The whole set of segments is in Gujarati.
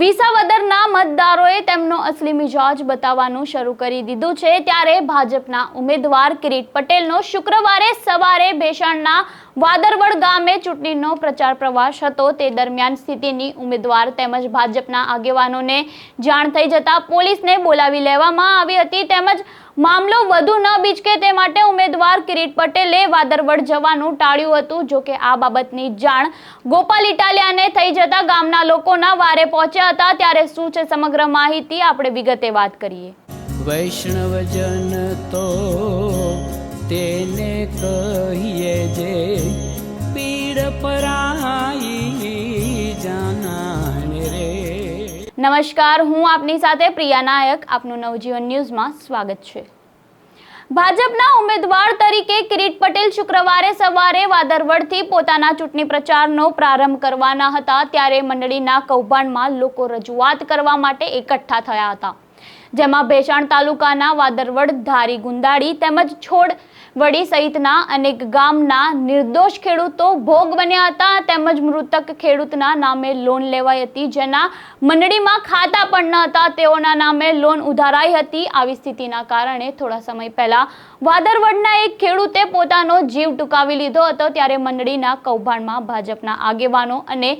વિસાવદરના મતદારોએ તેમનો અસલી મિજાજ બતાવવાનું શરૂ કરી દીધું છે. ત્યારે ભાજપના ઉમેદવાર કિરીટ પટેલનો શુક્રવારે સવારે ભેસાણના વાદરવડ ગામે ચૂંટણીનો પ્રચાર પ્રવાસ હતો. તે દરમિયાન સ્થિતિની ઉમેદવાર તેમજ ભાજપના આગેવાનોને જાણ થઈ જતા પોલીસને બોલાવી લેવામાં આવી હતી. તેમજ મામલો વધુ ન બીચકે તે માટે ઉમેદવાર કિરીટ પટેલે વાદરવડ જવાનું ટાળ્યું હતું. જો કે આ બાબતની જાણ ગોપાલ ઇટાલિયાને થઈ જતા ગામના લોકોના વારે પહોંચ્યા હતા. ત્યારે શું છે સમગ્ર માહિતી? આપણે વિગતે વાત કરીએ. વૈષ્ણવજન તો તેને કહીએ જે પીડ પરાઈ જાનાને રે. નમસ્કાર, હું આપની સાથે પ્રિયા નાયક. આપનું નવજીવન ન્યૂઝમાં સ્વાગત છે. ભાજપના ઉમેદવાર તરીકે કિરીટ પટેલ શુક્રવારે સવારે વાદરવડથી પોતાના ચૂંટણી પ્રચારનો પ્રારંભ કરવાના હતા, ત્યારે મંડળીના કૌભાંડમાં લોકો રજૂઆત કરવા માટે એકઠા થયા હતા. જેમાં ભેસાણ તાલુકાના વાદરવડ, ધારી ગુંદાળી તેમજ છોડ વડી સહિતના અનેક ગામના નિર્દોષ ખેડૂતો ભોગ બન્યા હતા. તેમજ મૃતક ખેડૂતના નામે લોન લેવાઈ હતી જેના મંડળીમાં ખાતા પણ ન હતા. તેઓના નામે લોન ઉધારાઈ હતી. આવી સ્થિતિના કારણે થોડા સમય પહેલા વાદરવડના એક ખેડૂતે પોતાનો જીવ ટૂંકાવી લીધો હતો. ત્યારે મંડળીના કૌભાંડમાં ભાજપના આગેવાનો અને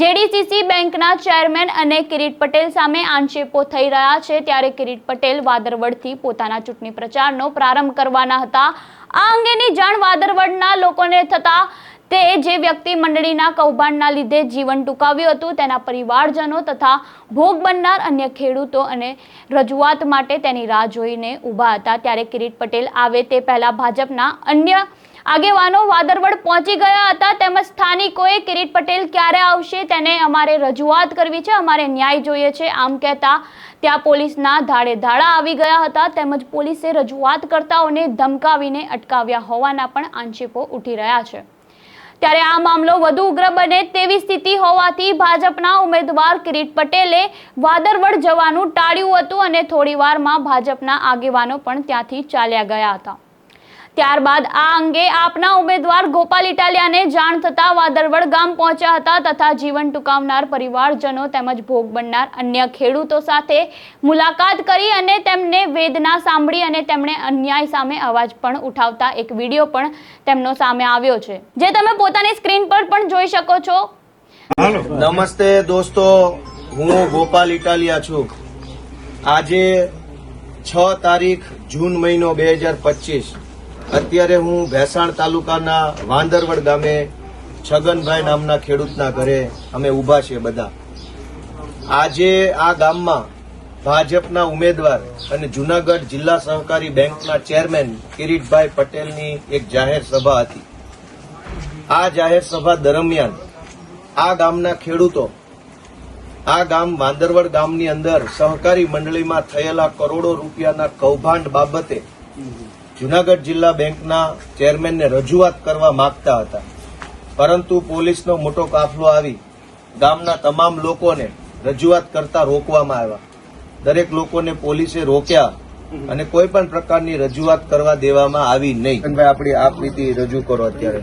જેડીસીસી બેંકના ચેરમેન અને કિરીટ પટેલ સામે આંશેપો થઈ રહ્યા છે. ત્યારે કિરીટ પટેલ વાદરવડથી પોતાના ચૂંટણી પ્રચારનો પ્રારંભ કરવાના હતા. આ અંગેની જાણ વાદરવડના લોકોને થતા તે જે વ્યક્તિ મંડળીના કૌભાંડના લીધે જીવન ટૂંકાવ્યું હતું, તેના પરિવારજનો તથા ભોગ બનનાર અન્ય ખેડૂતો અને રજૂઆત માટે તેની રાહ જોઈને ઊભા હતા. ત્યારે કિરીટ પટેલ આવે તે પહેલા ભાજપના અન્ય આગેવાનો વાદરવડ પહોંચી ગયા હતા. તેમજ સ્થાનિકોએ કિરીટ પટેલ ક્યારે આવશે તેને અમારે રજૂઆત કરવી છે. અમારે ન્યાય જોઈએ છે. આમ કહેતા ત્યાં પોલીસના ધાડે ધાડા આવી ગયા હતા. તેમજ પોલીસે રજૂઆત કરતાઓને ધમકાવીને અટકાવ્યા હોવાના પણ આંશિકો ઉઠી રહ્યા છે. ત્યારે આ મામલો વધુ ઉગ્ર બને તેવી સ્થિતિ હોવાથી ભાજપના ઉમેદવાર કિરીટ પટેલે વાદરવડ જવાનું ટાળ્યું હતું અને થોડીવારમાં ભાજપના આગેવાનો પણ ત્યાંથી ચાલ્યા ગયા હતા. ત્યારબાદ આ અંગે આપના ઉમેદવાર ગોપાલ ઇટાલિયાને જાણ થતા વાદરવડ ગામ પહોંચ્યા હતા તથા જીવન ટૂંકાવનાર પરિવારજનો તેમજ ભોગ બનનાર અન્ય ખેડૂતો સાથે મુલાકાત કરી અને તેમને વેદના સાંભળી અને તેમણે અન્યાય સામે અવાજ પણ ઉઠાવતા એક વીડિયો પણ તેમનો સામે આવ્યો છે. જે તમે પોતાની સ્ક્રીન પર પણ જોઈ શકો છો. નમસ્તે દોસ્તો હું ગોપાલ ઇટાલિયા છું. આજે છ તારીખ જૂન મહિનો બે હજાર પચીસ. અત્યારે હું ભેસાણ તાલુકાના વાંદરવડ ગામે છગનભાઈ નામના ખેડૂતના ઘરે અમે ઊભા છીએ બધા. આજે આ ગામમાં ભાજપના ઉમેદવાર અને જુનાગઢ જિલ્લા સહકારી બેંકના ચેરમેન કિરીટભાઈ પટેલની એક જાહેર સભા હતી. આ જાહેર સભા દરમિયાન આ ગામના ખેડૂતો, આ ગામ વાંદરવડ ગામની અંદર સહકારી મંડળીમાં થયેલા કરોડો રૂપિયાના કૌભાંડ બાબતે જુનાગઢ જિલ્લા બેંકના ચેરમેનને રજૂઆત કરવા માંગતા હતા. પરંતુ પોલીસનો મોટો કાફલો આવી ગામના તમામ લોકોને રજૂઆત કરતા રોકવામાં આવ્યા. દરેક લોકોને પોલીસે રોક્યા અને કોઈ પણ પ્રકારની રજૂઆત કરવા દેવામાં આવી નહીં. ભાઈ આપણી આપ નીતિ રજૂ કરો અત્યારે.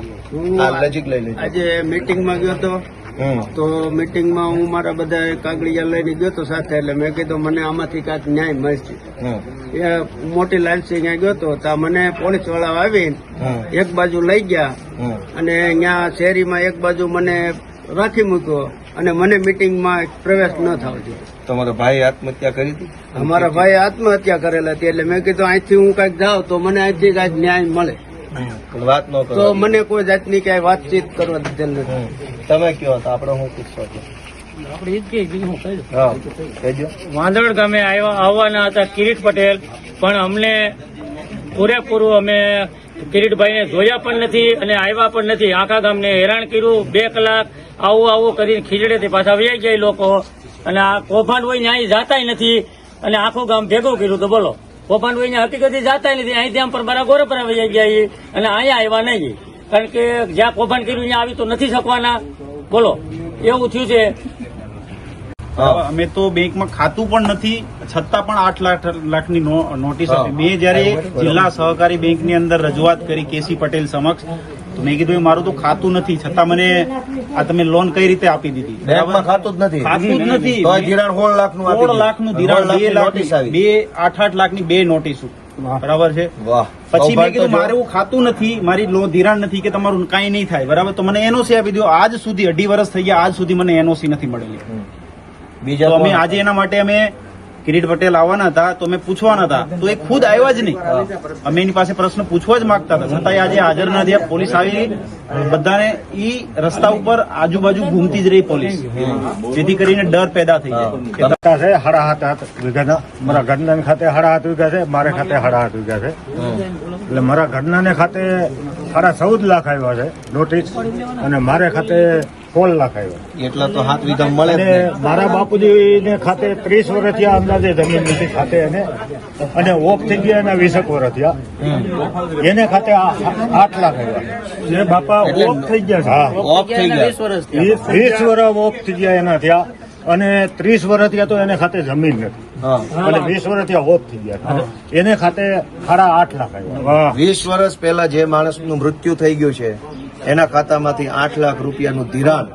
નજીક લઈ લેજો. આજે મીટિંગમાં ગયો તો હમ તો મીટિંગમાં હું મારા બધા કાગળિયા લઈને ગયો તો સાથે એટલે મેં કીધું મને આમાંથી કાંઈક ન્યાય મળશે. એ મોટી લાલસી ત્યાં ગયો તો ત્યાં મને પોલીસવાળા આવીને એક બાજુ લઈ ગયા અને ત્યાં શેરીમાં એક બાજુ મને રાખી મૂક્યો અને મને મીટિંગમાં પ્રવેશ ન થવા દીધો. તમારો ભાઈ આત્મહત્યા કરી હતી? અમારા ભાઈ આત્મહત્યા કરેલા હતી એટલે મેં કીધું અહીંથી હું કાંઈક જાઉં તો મને અહીંથી કાંઈક ન્યાય મળે. વાત ન તો મને કોઈ જાતની કાંઈ વાતચીત કરવા દીધેલ નથી. તમે કયો હતા. આપણે હું પૂછશો છો હા કહેજો. વાંદળ ગામે આવ્યા આવવાના હતા કિરીટ પટેલ પણ અમને પૂરેપૂરું અમે કિરીટભાઈને જોયા પણ નથી અને આવ્યા પણ નથી. આખા ગામને હેરાન કર્યું બે કલાક આવું આવું કરીને ખીજડેથી પાછા વહી ગયા લોકો. અને આ કૌભાંડ હોય ને અહીં જાતા નથી અને આખું ગામ ભેગું કર્યું તો બોલો. કૌભાંડ હોય ને હકીકત જાતા નથી. અહીંથી ત્યાં પણ બરા ગોરપરા વહી ગયા અને અહીંયા આવ્યા નહીં કારણ કે જ્યાં કૌભાંડ કર્યું ત્યાં આવી તો નથી શકવાના. બોલો એવું થયું છે. અમે તો બેંકમાં ખાતું પણ નથી છતાં પણ આઠ લાખ લાખની નોટિસ આપી. મેં જયારે જિલ્લા સહકારી બેંકની અંદર રજૂઆત કરી કેસી પટેલ સમક્ષ તો મેં કીધું મારું તો ખાતું નથી છતાં મને આ તમે લોન કઈ રીતે આપી દીધી? ખાતું જ નથી. ખાતું જ નથી. સોળ લાખનું સોળ લાખનું ધિરાણ બે. બે આઠ આઠ લાખની બે નોટિસ બરાબર છે? પછી મેં કીધું મારું ખાતું નથી મારી લોન ધિરાણ નથી કે તમારું કાંઈ નહીં થાય. બરાબર? તો મને એનઓસી આપી દો આજ સુધી અઢી વર્ષ થઈ ગયા આજ સુધી મને એનઓસી નથી મળેલી. બીજા અમે આજે એના માટે અમે કિરીટ પટેલ આવવાના હતા તો મેં પૂછવાના હતા. તો એ ખુદ આવ્યા જ નહીં. અમે એની પાસે પ્રશ્ન પૂછવા જ માંગતા હતા. છતાં આજે હાજર ના થયા પોલીસ આવી બધાને ઈ રસ્તા ઉપર આજુબાજુ ઘૂમતી જ રહી પોલીસ. જેથી કરીને ડર પેદા થઈ જાય. છે સાડા હાથ હાથ મારા ઘરના ખાતે સાડા હાથ વીઘા છે, મારે ખાતે સાડા હાથ વીઘા છે. એટલે મારા ઘરના ખાતે સાડા ચૌદ લાખ આવ્યા છે નોટિસ અને મારે ખાતે સોળ લાખ આવ્યા એટલા તો હાથ વીઘા મળે અને મારા બાપુજી ને ખાતે ત્રીસ વર્ષ થયા અંદાજે જમીન નથી ખાતે એને અને ઓફ થઈ ગયા એના વીસક વર્ષ થયા એને ખાતે આઠ લાખ આવ્યા એ બાપા ઓફ થઈ ગયા હા ઓફ થઈ ગયા. વીસ વીસ વર્ષ ઓફ થઈ ગયા એના થયા. અને ત્રીસ વર્ષ થયા તો એને ખાતે જમીન નથી. અને વીસ વર્ષ ત્યાં ઓફ થઈ ગયા. એને ખાતે સાડા આઠ લાખ આવ્યા વીસ વર્ષ પહેલા જે માણસનું મૃત્યુ થઈ ગયું છે એના ખાતામાંથી આઠ લાખ રૂપિયાનું ધિરાણ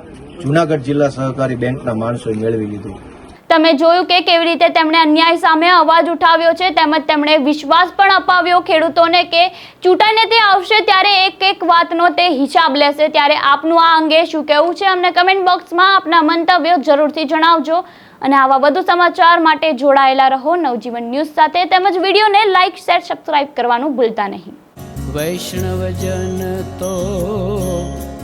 જુનાગઢ જિલ્લા સહકારી બેંકના માણસોએ મેળવી લીધું. તમે જોયું કે કેવી રીતે તેમણે અન્યાય સામે અવાજ ઉઠાવ્યો છે તેમજ તેમણે વિશ્વાસ પણ અપાવ્યો ખેડૂતોને કે ચૂંટાઈને તે આવશે ત્યારે એક એક વાતનો તે હિસાબ લેશે. ત્યારે આપનું આ અંગે શું કહેવું છે અમને કમેન્ટ બોક્સમાં આપના મંતવ્યો જરૂરથી જણાવજો. અને આવા વધુ સમાચાર માટે જોડાયેલા રહો નવજીવન ન્યૂઝ સાથે તેમજ વિડીયોને લાઇક શેર સબસ્ક્રાઇબ કરવાનું ભૂલતા નહીં. વૈષ્ણવજન તો